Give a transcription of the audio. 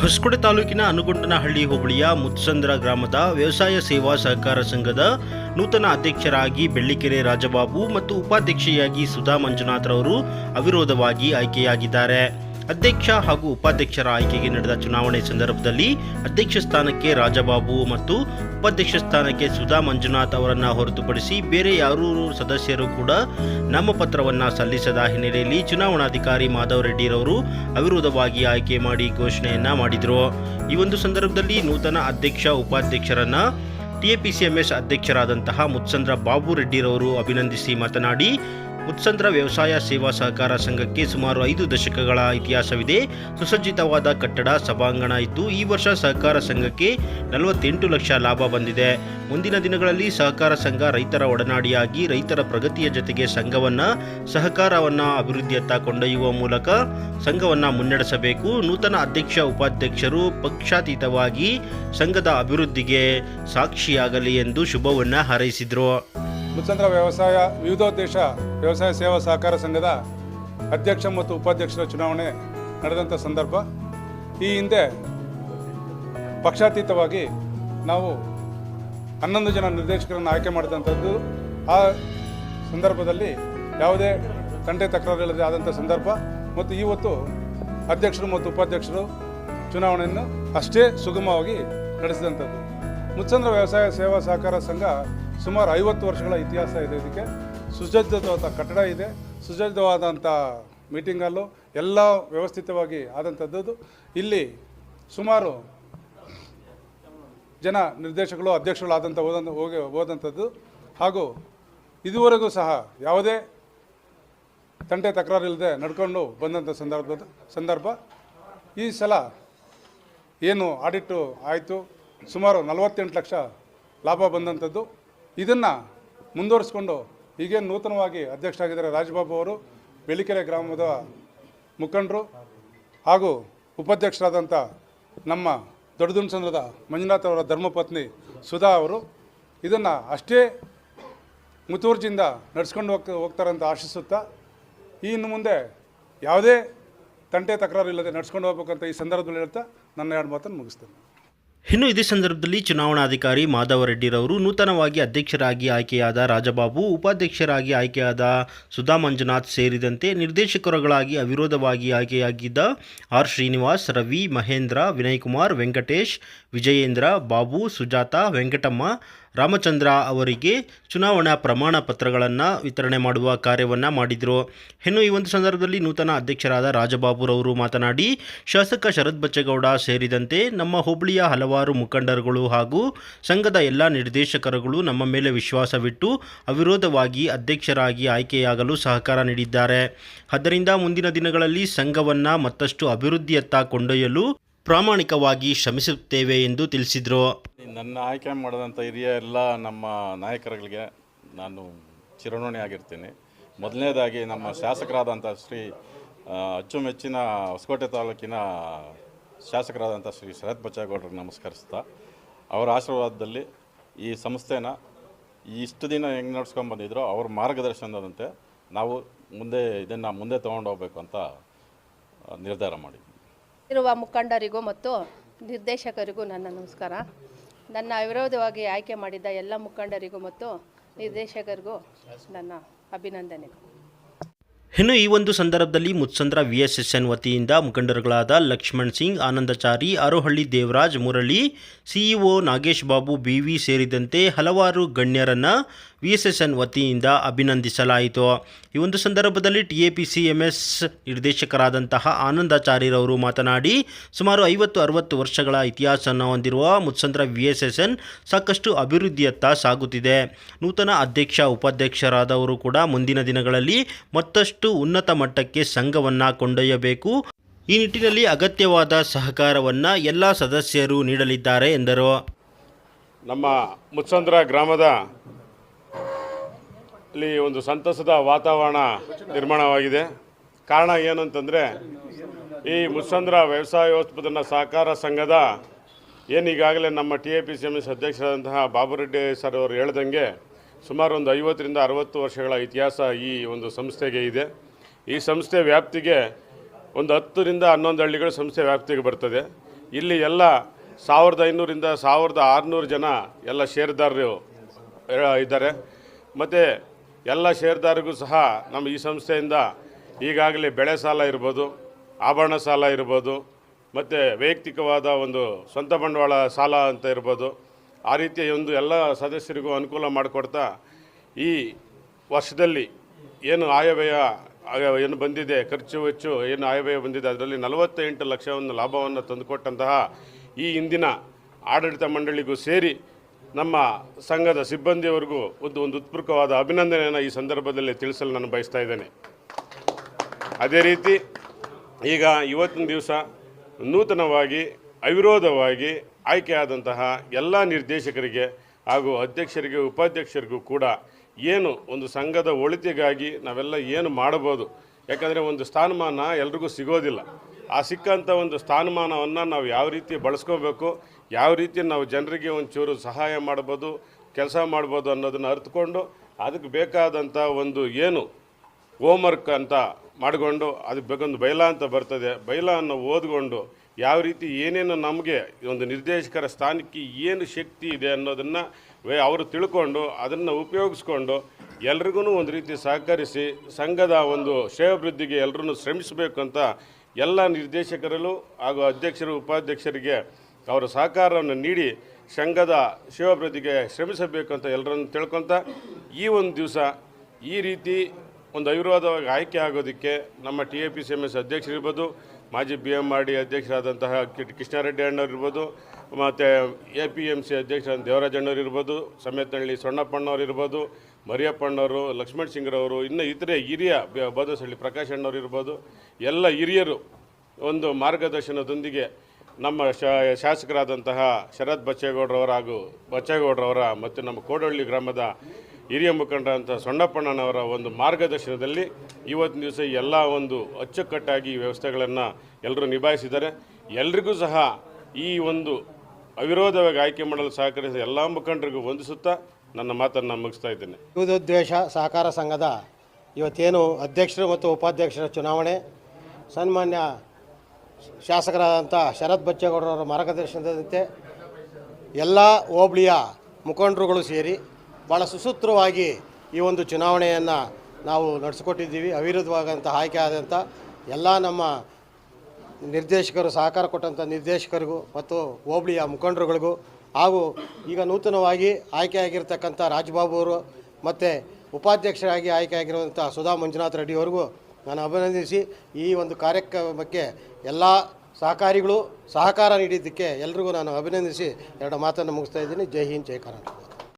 ಹೊಸಕೋಟೆ ತಾಲೂಕಿನ ಅನುಗೊಂಡನಹಳ್ಳಿ ಹೋಬಳಿಯ ಮುತ್ಸಂದ್ರ ಗ್ರಾಮದ ವ್ಯವಸಾಯ ಸೇವಾ ಸಹಕಾರ ಸಂಘದ ನೂತನ ಅಧ್ಯಕ್ಷರಾಗಿ ಬೆಳ್ಳಿಕೆರೆ ರಾಜಬಾಬು ಮತ್ತು ಉಪಾಧ್ಯಕ್ಷೆಯಾಗಿ ಸುಧಾ ಮಂಜುನಾಥ್ರವರು ಅವಿರೋಧವಾಗಿ ಆಯ್ಕೆಯಾಗಿದ್ದಾರೆ. ಅಧ್ಯಕ್ಷ ಹಾಗೂ ಉಪಾಧ್ಯಕ್ಷರ ಆಯ್ಕೆಗೆ ನಡೆದ ಚುನಾವಣೆ ಸಂದರ್ಭದಲ್ಲಿ ಅಧ್ಯಕ್ಷ ಸ್ಥಾನಕ್ಕೆ ರಾಜಬಾಬು ಮತ್ತು ಉಪಾಧ್ಯಕ್ಷ ಸ್ಥಾನಕ್ಕೆ ಸುಧಾ ಮಂಜುನಾಥ್ ಅವರನ್ನು ಹೊರತುಪಡಿಸಿ ಬೇರೆ ಯಾರೂ ಸದಸ್ಯರು ಕೂಡ ನಾಮಪತ್ರವನ್ನು ಸಲ್ಲಿಸದ ಹಿನ್ನೆಲೆಯಲ್ಲಿ ಚುನಾವಣಾಧಿಕಾರಿ ಮಾಧವ್ ರೆಡ್ಡಿರವರು ಅವಿರೋಧವಾಗಿ ಆಯ್ಕೆ ಮಾಡಿ ಘೋಷಣೆಯನ್ನ ಮಾಡಿದರು. ಈ ಒಂದು ಸಂದರ್ಭದಲ್ಲಿ ನೂತನ ಅಧ್ಯಕ್ಷ, ಉಪಾಧ್ಯಕ್ಷರನ್ನ ಟಿಎಪಿಸಿಎಂಎಸ್ ಅಧ್ಯಕ್ಷರಾದಂತಹ ಮುತ್ಸಂದ್ರ ಬಾಬು ರೆಡ್ಡಿರವರು ಅಭಿನಂದಿಸಿ ಮಾತನಾಡಿ ಮುತ್ಸಂದ್ರ ವ್ಯವಸಾಯ ಸೇವಾ ಸಹಕಾರ ಸಂಘಕ್ಕೆ ಸುಮಾರು ಐದು ದಶಕಗಳ ಇತಿಹಾಸವಿದೆ. ಸುಸಜ್ಜಿತವಾದ ಕಟ್ಟಡ, ಸಭಾಂಗಣ ಇದ್ದು, ಈ ವರ್ಷ ಸಹಕಾರ ಸಂಘಕ್ಕೆ ನಲವತ್ತೆಂಟು ಲಕ್ಷ ಲಾಭ ಬಂದಿದೆ. ಮುಂದಿನ ದಿನಗಳಲ್ಲಿ ಸಹಕಾರ ಸಂಘ ರೈತರ ಒಡನಾಡಿಯಾಗಿ, ರೈತರ ಪ್ರಗತಿಯ ಜೊತೆಗೆ ಸಂಘವನ್ನ, ಸಹಕಾರವನ್ನ ಅಭಿವೃದ್ಧಿಯತ್ತ ಕೊಂಡೊಯ್ಯುವ ಮೂಲಕ ಸಂಘವನ್ನ ಮುನ್ನಡೆಸಬೇಕು. ನೂತನ ಅಧ್ಯಕ್ಷ, ಉಪಾಧ್ಯಕ್ಷರು ಪಕ್ಷಾತೀತವಾಗಿ ಸಂಘದ ಅಭಿವೃದ್ಧಿಗೆ ಸಾಕ್ಷಿಯಾಗಲಿ ಎಂದು ಶುಭವನ್ನು ಹಾರೈಸಿದರು. ಮುತ್ಸಂದ್ರ ವ್ಯವಸಾಯ, ವಿವಿಧೋದ್ದೇಶ ವ್ಯವಸಾಯ ಸೇವಾ ಸಹಕಾರ ಸಂಘದ ಅಧ್ಯಕ್ಷ ಮತ್ತು ಉಪಾಧ್ಯಕ್ಷರ ಚುನಾವಣೆ ನಡೆದಂಥ ಸಂದರ್ಭ. ಈ ಹಿಂದೆ ಪಕ್ಷಾತೀತವಾಗಿ ನಾವು ಹನ್ನೊಂದು ಜನ ನಿರ್ದೇಶಕರನ್ನು ಆಯ್ಕೆ ಮಾಡಿದಂಥದ್ದು. ಆ ಸಂದರ್ಭದಲ್ಲಿ ಯಾವುದೇ ತಂಟೆ ತಕರಾರಿಲ್ಲದೆ ಆದಂಥ ಸಂದರ್ಭ. ಮತ್ತು ಇವತ್ತು ಅಧ್ಯಕ್ಷರು ಮತ್ತು ಉಪಾಧ್ಯಕ್ಷರು ಚುನಾವಣೆಯನ್ನು ಅಷ್ಟೇ ಸುಗಮವಾಗಿ ನಡೆಸಿದಂಥದ್ದು. ಮುಚ್ಚಂದ್ರ ವ್ಯವಸಾಯ ಸೇವಾ ಸಹಕಾರ ಸಂಘ ಸುಮಾರು ಐವತ್ತು ವರ್ಷಗಳ ಇತಿಹಾಸ ಇದೆ ಇದಕ್ಕೆ. ಸುಸಜ್ಜಿತವಾದ ಕಟ್ಟಡ ಇದೆ. ಸುಸಜ್ಜಿತವಾದಂಥ ಮೀಟಿಂಗ್ ಹಾಲು ಎಲ್ಲ ವ್ಯವಸ್ಥಿತವಾಗಿ ಆದಂಥದ್ದು ಇಲ್ಲಿ ಸುಮಾರು ಜನ ನಿರ್ದೇಶಕರು ಅಧ್ಯಕ್ಷಗಳು ಆದಂಥ ಹೋದಂಥ ಹೋಗಿ ಹೋದಂಥದ್ದು. ಹಾಗೂ ಇದುವರೆಗೂ ಸಹ ಯಾವುದೇ ತಂಟೆ ತಕರಾರಿಲ್ಲದೆ ನಡ್ಕೊಂಡು ಬಂದಂಥ ಸಂದರ್ಭದ ಸಂದರ್ಭ. ಈ ಸಲ ಏನು ಆಡಿಟ್ಟು ಆಯಿತು. ಸುಮಾರು ನಲವತ್ತೆಂಟು ಲಕ್ಷ ಲಾಭ ಬಂದಂಥದ್ದು. ಇದನ್ನು ಮುಂದುವರಿಸ್ಕೊಂಡು ಈಗೇನು ನೂತನವಾಗಿ ಅಧ್ಯಕ್ಷರಾಗಿದ್ದಾರೆ ರಾಜಬಾಬು ಅವರು, ಬೆಳಿಕೆರೆ ಗ್ರಾಮದ ಮುಖಂಡರು ಹಾಗೂ ಉಪಾಧ್ಯಕ್ಷರಾದಂಥ ನಮ್ಮ ದೊಡ್ಡದುನ್ಸಂದ್ರದ ಮಂಜುನಾಥ್ ಅವರ ಧರ್ಮಪತ್ನಿ ಸುಧಾ ಅವರು. ಇದನ್ನು ಅಷ್ಟೇ ಮುತುವರ್ಜಿಯಿಂದ ನಡೆಸ್ಕೊಂಡು ಹೋಗ್ತಾ, ಹೋಗ್ತಾರೆ ಅಂತ ಆಶಿಸುತ್ತಾ ಈ ಇನ್ನು ಮುಂದೆ ಯಾವುದೇ ತಂಟೆ ತಕರಾರು ಇಲ್ಲದೆ ನಡ್ಸ್ಕೊಂಡು ಹೋಗ್ಬೇಕಂತ ಈ ಸಂದರ್ಭದಲ್ಲಿ ಹೇಳ್ತಾ ನನ್ನ ಎರಡು ಮಾತನ್ನು ಮುಗಿಸ್ತೇನೆ. ಇನ್ನು ಇದೇ ಸಂದರ್ಭದಲ್ಲಿ ಚುನಾವಣಾಧಿಕಾರಿ ಮಾಧವ ರೆಡ್ಡಿರವರು ನೂತನವಾಗಿ ಅಧ್ಯಕ್ಷರಾಗಿ ಆಯ್ಕೆಯಾದ ರಾಜಬಾಬು, ಉಪಾಧ್ಯಕ್ಷರಾಗಿ ಆಯ್ಕೆಯಾದ ಸುಧಾ ಮಂಜುನಾಥ್ ಸೇರಿದಂತೆ ನಿರ್ದೇಶಕರುಗಳಾಗಿ ಅವಿರೋಧವಾಗಿ ಆಯ್ಕೆಯಾಗಿದ್ದ ಆರ್ ಶ್ರೀನಿವಾಸ್, ರವಿ, ಮಹೇಂದ್ರ, ವಿನಯ್ ಕುಮಾರ್, ವೆಂಕಟೇಶ್, ವಿಜಯೇಂದ್ರ, ಬಾಬು, ಸುಜಾತ, ವೆಂಕಟಮ್ಮ ರಾಮಚಂದ್ರ ಅವರಿಗೆ ಚುನಾವಣಾ ಪ್ರಮಾಣ ಪತ್ರಗಳನ್ನು ವಿತರಣೆ ಮಾಡುವ ಕಾರ್ಯವನ್ನು ಮಾಡಿದರು. ಇನ್ನು ಈ ಒಂದು ಸಂದರ್ಭದಲ್ಲಿ ನೂತನ ಅಧ್ಯಕ್ಷರಾದ ರಾಜಬಾಬುರವರು ಮಾತನಾಡಿ, ಶಾಸಕ ಶರತ್ ಬಚ್ಚೇಗೌಡ ಸೇರಿದಂತೆ ನಮ್ಮ ಹೋಬಳಿಯ ಹಲವಾರು ಮುಖಂಡರುಗಳು ಹಾಗೂ ಸಂಘದ ಎಲ್ಲ ನಿರ್ದೇಶಕರುಗಳು ನಮ್ಮ ಮೇಲೆ ವಿಶ್ವಾಸವಿಟ್ಟು ಅವಿರೋಧವಾಗಿ ಅಧ್ಯಕ್ಷರಾಗಿ ಆಯ್ಕೆಯಾಗಲು ಸಹಕಾರ ನೀಡಿದ್ದಾರೆ. ಆದ್ದರಿಂದ ಮುಂದಿನ ದಿನಗಳಲ್ಲಿ ಸಂಘವನ್ನು ಮತ್ತಷ್ಟು ಅಭಿವೃದ್ಧಿಯತ್ತ ಕೊಂಡೊಯ್ಯಲು ಪ್ರಾಮಾಣಿಕವಾಗಿ ಶ್ರಮಿಸುತ್ತೇವೆ ಎಂದು ತಿಳಿಸಿದರು. ನನ್ನ ಆಯ್ಕೆ ಮಾಡಿದಂಥ ಹಿರಿಯ ಎಲ್ಲ ನಮ್ಮ ನಾಯಕರುಗಳಿಗೆ ನಾನು ಚಿರಋಣಿ ಆಗಿರ್ತೀನಿ. ಮೊದಲನೇದಾಗಿ ನಮ್ಮ ಶಾಸಕರಾದಂಥ ಶ್ರೀ ಅಚ್ಚುಮೆಚ್ಚಿನ ಹೊಸಕೋಟೆ ತಾಲೂಕಿನ ಶಾಸಕರಾದಂಥ ಶ್ರೀ ಶರತ್ ಬಚ್ಚೇಗೌಡರಿಗೆ ನಮಸ್ಕರಿಸ್ತಾ, ಅವರ ಆಶೀರ್ವಾದದಲ್ಲಿ ಈ ಸಂಸ್ಥೆನ ಇಷ್ಟು ದಿನ ಹೆಂಗೆ ನಡ್ಸ್ಕೊಂಡು ಬಂದಿದ್ರೋ ಅವ್ರ ಮಾರ್ಗದರ್ಶನದಂತೆ ನಾವು ಮುಂದೆ ಇದನ್ನು ಮುಂದೆ ತೊಗೊಂಡು ಹೋಗ್ಬೇಕು ಅಂತ ನಿರ್ಧಾರ ಮಾಡಿದ್ವಿ. ಇರುವ ಮುಖಂಡರಿಗೂ ಮತ್ತು ನಿರ್ದೇಶಕರಿಗೂ ನನ್ನ ನಮಸ್ಕಾರ. ನನ್ನ ಅವಿರೋಧವಾಗಿ ಆಯ್ಕೆ ಮಾಡಿದ್ದ ಎಲ್ಲ ಮುಖಂಡರಿಗೂ ಮತ್ತು ನಿರ್ದೇಶಕರಿಗೂ ನನ್ನ ಅಭಿನಂದನೆಗಳು. ಇನ್ನು ಈ ಒಂದು ಸಂದರ್ಭದಲ್ಲಿ Mutsandra V S S N ವತಿಯಿಂದ ಮುಖಂಡರುಗಳಾದ ಲಕ್ಷ್ಮಣ್ ಸಿಂಗ್, ಆನಂದಚಾರಿ, ಅರೋಹಳ್ಳಿ ದೇವರಾಜ್ ಮುರಳಿ, ಸಿಇಒ ನಾಗೇಶ್ ಬಾಬು ಬಿವಿ ಸೇರಿದಂತೆ ಹಲವಾರು ಗಣ್ಯರನ್ನು ವಿ ಎಸ್ ಎಸ್ ವತಿಯಿಂದ ಅಭಿನಂದಿಸಲಾಯಿತು. ಈ ಒಂದು ಸಂದರ್ಭದಲ್ಲಿ T A P C M S ನಿರ್ದೇಶಕರಾದಂತಹ ಆನಂದಾಚಾರ್ಯರವರು ಮಾತನಾಡಿ, ಸುಮಾರು ಐವತ್ತು ಅರವತ್ತು ವರ್ಷಗಳ ಇತಿಹಾಸವನ್ನು ಹೊಂದಿರುವ ಮುತ್ಸಂದ್ರ ವಿ ಎಸ್ ಎಸ್ ಸಾಕಷ್ಟು ಅಭಿವೃದ್ಧಿಯತ್ತ ಸಾಗುತ್ತಿದೆ. ನೂತನ ಅಧ್ಯಕ್ಷ, ಉಪಾಧ್ಯಕ್ಷರಾದವರು ಕೂಡ ಮುಂದಿನ ದಿನಗಳಲ್ಲಿ ಮತ್ತಷ್ಟು ಉನ್ನತ ಮಟ್ಟಕ್ಕೆ ಸಂಘವನ್ನು ಕೊಂಡೊಯ್ಯಬೇಕು. ಈ ನಿಟ್ಟಿನಲ್ಲಿ ಅಗತ್ಯವಾದ ಸಹಕಾರವನ್ನು ಎಲ್ಲ ಸದಸ್ಯರು ನೀಡಲಿದ್ದಾರೆ ಎಂದರು. ನಮ್ಮ ಮುತ್ಸಂದ್ರ ಗ್ರಾಮದ ಇಲ್ಲಿ ಒಂದು ಸಂತಸದ ವಾತಾವರಣ ನಿರ್ಮಾಣವಾಗಿದೆ. ಕಾರಣ ಏನಂತಂದರೆ, ಈ ಮುಸ್ಸಂದ್ರ ವ್ಯವಸಾಯೋತ್ಪಾದನಾ ಸಹಕಾರ ಸಂಘದ ಏನೀಗಾಗಲೇ ನಮ್ಮ T A P C M S ಅಧ್ಯಕ್ಷರಾದಂತಹ Babureddy sir ಅವರು ಹೇಳ್ದಂಗೆ ಸುಮಾರು ಒಂದು ಐವತ್ತರಿಂದ ಅರವತ್ತು ವರ್ಷಗಳ ಇತಿಹಾಸ ಈ ಒಂದು ಸಂಸ್ಥೆಗೆ ಇದೆ. ಈ ಸಂಸ್ಥೆ ವ್ಯಾಪ್ತಿಗೆ ಒಂದು ಹತ್ತರಿಂದ ಹನ್ನೊಂದು ಹಳ್ಳಿಗಳು ಸಂಸ್ಥೆ ವ್ಯಾಪ್ತಿಗೆ ಬರ್ತದೆ. ಇಲ್ಲಿ ಎಲ್ಲ ಸಾವಿರದ ಐನೂರಿಂದ ಸಾವಿರದ ಆರುನೂರು ಜನ ಎಲ್ಲ ಷೇರುದಾರರು ಇದ್ದಾರೆ. ಮತ್ತು ಎಲ್ಲ ಷೇರ್ದಾರಿಗೂ ಸಹ ನಮ್ಮ ಈ ಸಂಸ್ಥೆಯಿಂದ ಈಗಾಗಲೇ ಬೆಳೆ ಸಾಲ ಇರ್ಬೋದು, ಆಭರಣ ಸಾಲ ಇರ್ಬೋದು, ಮತ್ತು ವೈಯಕ್ತಿಕವಾದ ಒಂದು ಸ್ವಂತ ಬಂಡವಾಳ ಸಾಲ ಅಂತ ಇರ್ಬೋದು, ಆ ರೀತಿಯ ಒಂದು ಎಲ್ಲ ಸದಸ್ಯರಿಗೂ ಅನುಕೂಲ ಮಾಡಿಕೊಡ್ತಾ ಈ ವರ್ಷದಲ್ಲಿ ಏನು ಆಯವ್ಯಯ ಏನು ಬಂದಿದೆ, ಖರ್ಚು ವೆಚ್ಚು ಏನು ಆಯವ್ಯಯ ಬಂದಿದೆ, ಅದರಲ್ಲಿ ನಲವತ್ತೆಂಟು ಲಕ್ಷವನ್ನು ಲಾಭವನ್ನು ತಂದುಕೊಟ್ಟಂತಹ ಈ ಹಿಂದಿನ ಆಡಳಿತ ಮಂಡಳಿಗೂ ಸೇರಿ ನಮ್ಮ ಸಂಘದ ಸಿಬ್ಬಂದಿಯವರಿಗೂ ಒಂದು ಒಂದು ಉತ್ಪೂರ್ವಕವಾದ ಅಭಿನಂದನೆಯನ್ನು ಈ ಸಂದರ್ಭದಲ್ಲಿ ತಿಳಿಸಲು ನಾನು ಬಯಸ್ತಾ ಇದ್ದೇನೆ. ಅದೇ ರೀತಿ ಈಗ ಇವತ್ತಿನ ದಿವಸ ನೂತನವಾಗಿ, ಅವಿರೋಧವಾಗಿ ಆಯ್ಕೆಯಾದಂತಹ ಎಲ್ಲ ನಿರ್ದೇಶಕರಿಗೆ ಹಾಗೂ ಅಧ್ಯಕ್ಷರಿಗೆ, ಉಪಾಧ್ಯಕ್ಷರಿಗೂ ಕೂಡ ಏನು ಒಂದು ಸಂಘದ ಒಳಿತಿಗಾಗಿ ನಾವೆಲ್ಲ ಏನು ಮಾಡಬಹುದು? ಯಾಕಂದರೆ ಒಂದು ಸ್ಥಾನಮಾನ ಎಲ್ರಿಗೂ ಸಿಗೋದಿಲ್ಲ. ಆ ಸಿಕ್ಕಂಥ ಒಂದು ಸ್ಥಾನಮಾನವನ್ನು ನಾವು ಯಾವ ರೀತಿ ಬಳಸ್ಕೋಬೇಕು? ಯಾವ ರೀತಿ ನಾವು ಜನರಿಗೆ ಒಂಚೂರು ಸಹಾಯ ಮಾಡ್ಬೋದು, ಕೆಲಸ ಮಾಡ್ಬೋದು ಅನ್ನೋದನ್ನು ಅರಿತುಕೊಂಡು ಅದಕ್ಕೆ ಬೇಕಾದಂಥ ಒಂದು ಏನು ಹೋಮ್ವರ್ಕ್ ಅಂತ ಮಾಡಿಕೊಂಡು ಅದಕ್ಕೆ ಬೇಕೊಂದು ಬೈಲ ಅಂತ ಬರ್ತದೆ. ಬೈಲವನ್ನು ಓದ್ಕೊಂಡು ಯಾವ ರೀತಿ ಏನೇನು ನಮಗೆ ಒಂದು ನಿರ್ದೇಶಕರ ಸ್ಥಾನಕ್ಕೆ ಏನು ಶಕ್ತಿ ಇದೆ ಅನ್ನೋದನ್ನು ಅವರು ತಿಳ್ಕೊಂಡು ಅದನ್ನು ಉಪಯೋಗಿಸ್ಕೊಂಡು ಎಲ್ರಿಗೂ ಒಂದು ರೀತಿ ಸಹಕರಿಸಿ ಸಂಘದ ಒಂದು ಶ್ರೇಯೋಭಿವೃದ್ಧಿಗೆ ಎಲ್ಲರೂ ಶ್ರಮಿಸಬೇಕು ಅಂತ ಎಲ್ಲ ನಿರ್ದೇಶಕರಲ್ಲೂ ಹಾಗೂ ಅಧ್ಯಕ್ಷರು, ಉಪಾಧ್ಯಕ್ಷರಿಗೆ ಅವರ ಸಹಕಾರವನ್ನು ನೀಡಿ ಸಂಘದ ಶಿವಾಭಿವೃದ್ಧಿಗೆ ಶ್ರಮಿಸಬೇಕು ಅಂತ ಎಲ್ಲರನ್ನು ತಿಳ್ಕೊತ ಈ ಒಂದು ದಿವಸ ಈ ರೀತಿ ಒಂದು ಅವಿರೋಧವಾಗಿ ಆಯ್ಕೆ ಆಗೋದಕ್ಕೆ ನಮ್ಮ T A P C M S ಅಧ್ಯಕ್ಷರಿರ್ಬೋದು ಮಾಜಿ ಬಿ ಎಂ ಆರ್ ಡಿ ಅಧ್ಯಕ್ಷರಾದಂತಹ ಕೃಷ್ಣಾರೆಡ್ಡಿ ಅಣ್ಣವ್ರಿರ್ಬೋದು ಮತ್ತು ಎ ಪಿ ಎಂ ಸಿ ಅಧ್ಯಕ್ಷ ದೇವರಾಜ್ ಅಣ್ಣವ್ರು ಇರ್ಬೋದು, ಸಮೇತನಹಳ್ಳಿ ಸೊಣ್ಣಪ್ಪಣ್ಣವ್ರು ಇರ್ಬೋದು, ಮರಿಯಪ್ಪಣ್ಣವರು, ಲಕ್ಷ್ಮಣ್ ಸಿಂಗ್ರವರು, ಇನ್ನು ಇತರೆ ಹಿರಿಯ ಬದಸಹಳ್ಳಿ ಪ್ರಕಾಶ್ ಅಣ್ಣವ್ರು ಇರ್ಬೋದು, ಎಲ್ಲ ಹಿರಿಯರು ಒಂದು ಮಾರ್ಗದರ್ಶನದೊಂದಿಗೆ ನಮ್ಮ ಶಾಸಕರಾದಂತಹ ಶರತ್ ಬಚ್ಚೇಗೌಡರವರ ಹಾಗೂ ಬಚ್ಚೇಗೌಡರವರ ಮತ್ತು ನಮ್ಮ ಕೋಡಹಳ್ಳಿ ಗ್ರಾಮದ ಹಿರಿಯ ಮುಖಂಡರಂಥ ಸೊಣ್ಣಪ್ಪಣ್ಣನವರ ಒಂದು ಮಾರ್ಗದರ್ಶನದಲ್ಲಿ ಇವತ್ತಿನ ದಿವಸ ಎಲ್ಲ ಒಂದು ಅಚ್ಚುಕಟ್ಟಾಗಿ ವ್ಯವಸ್ಥೆಗಳನ್ನು ಎಲ್ಲರೂ ನಿಭಾಯಿಸಿದ್ದಾರೆ. ಎಲ್ರಿಗೂ ಸಹ ಈ ಒಂದು ಅವಿರೋಧವಾಗಿ ಆಯ್ಕೆ ಮಾಡಲು ಸಹಕರಿಸಿದ ಎಲ್ಲ ಮುಖಂಡರಿಗೂ ವಂದಿಸುತ್ತಾ ನನ್ನ ಮಾತನ್ನು ಮುಗಿಸ್ತಾ ಇದ್ದೇನೆ. ಉದ್ದೇಶ ಸಹಕಾರ ಸಂಘದ ಇವತ್ತೇನು ಅಧ್ಯಕ್ಷರು ಮತ್ತು ಉಪಾಧ್ಯಕ್ಷರ ಚುನಾವಣೆ, ಸನ್ಮಾನ್ಯ ಶಾಸಕರಾದಂಥ ಶರತ್ ಬಚ್ಚೇಗೌಡರವರ ಮಾರ್ಗದರ್ಶನದಂತೆ ಎಲ್ಲ ಹೋಬಳಿಯ ಮುಖಂಡರುಗಳು ಸೇರಿ ಭಾಳ ಸುಸೂತ್ರವಾಗಿ ಈ ಒಂದು ಚುನಾವಣೆಯನ್ನು ನಾವು ನಡೆಸಿಕೊಟ್ಟಿದ್ದೀವಿ. ಅವಿರುದ್ಧವಾದಂಥ ಆಯ್ಕೆ ಆದಂಥ ಎಲ್ಲ ನಮ್ಮ ನಿರ್ದೇಶಕರು, ಸಹಕಾರ ಕೊಟ್ಟಂಥ ನಿರ್ದೇಶಕರಿಗೂ ಮತ್ತು ಹೋಬಳಿಯ ಮುಖಂಡರುಗಳಿಗೂ ಹಾಗೂ ಈಗ ನೂತನವಾಗಿ ಆಯ್ಕೆಯಾಗಿರ್ತಕ್ಕಂಥ ರಾಜ್ಬಾಬು ಅವರು ಮತ್ತು ಉಪಾಧ್ಯಕ್ಷರಾಗಿ ಆಯ್ಕೆಯಾಗಿರುವಂಥ ಸುಧಾ ಮಂಜುನಾಥ್ ರೆಡ್ಡಿಯವರಿಗೂ ನಾನು ಅಭಿನಂದಿಸಿ ಈ ಒಂದು ಕಾರ್ಯಕ್ರಮಕ್ಕೆ ಎಲ್ಲ ಸಹಕಾರಿಗಳು ಸಹಕಾರ ನೀಡಿದ್ದಕ್ಕೆ ಎಲ್ರಿಗೂ ನಾನು ಅಭಿನಂದಿಸಿ ಎರಡು ಮಾತನ್ನು ಮುಗಿಸ್ತಾ ಇದ್ದೀನಿ. ಜೈ ಹಿಂದ್, ಜೈ ಕರ್ನಾಟಕ.